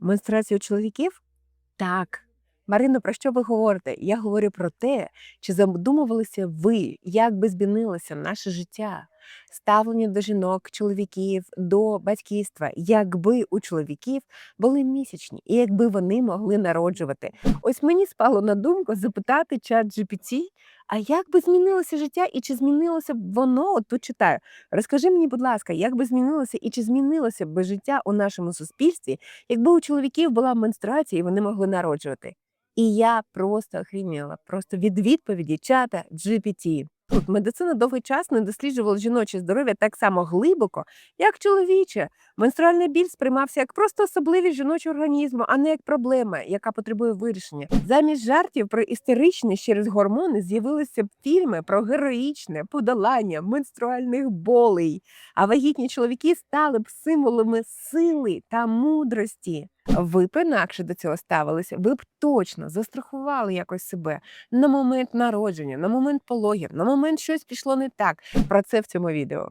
Менструація у чоловіків? Так. Марино, про що ви говорите? Я говорю про те, чи задумувалися ви, як би змінилося наше життя, ставлення до жінок, чоловіків, до батьківства, якби у чоловіків були місячні, і якби вони могли народжувати. Ось мені спало на думку запитати чат GPT, а як би змінилося життя, і чи змінилося б воно? От тут читаю. Розкажи мені, будь ласка, як би змінилося і чи змінилося б життя у нашому суспільстві, якби у чоловіків була менструація і вони могли народжувати? І я просто охрініла, просто від відповіді чата GPT. Тут медицина довгий час не досліджувала жіноче здоров'я так само глибоко, як чоловіче. Менструальний біль сприймався як просто особливість жіночого організму, а не як проблема, яка потребує вирішення. Замість жартів про істеричність через гормони з'явилися б фільми про героїчне подолання менструальних болей. А вагітні чоловіки стали б символами сили та мудрості. Ви б інакше до цього ставилися, ви б точно застрахували якось себе на момент народження, на момент пологів, на момент щось пішло не так. Про це в цьому відео.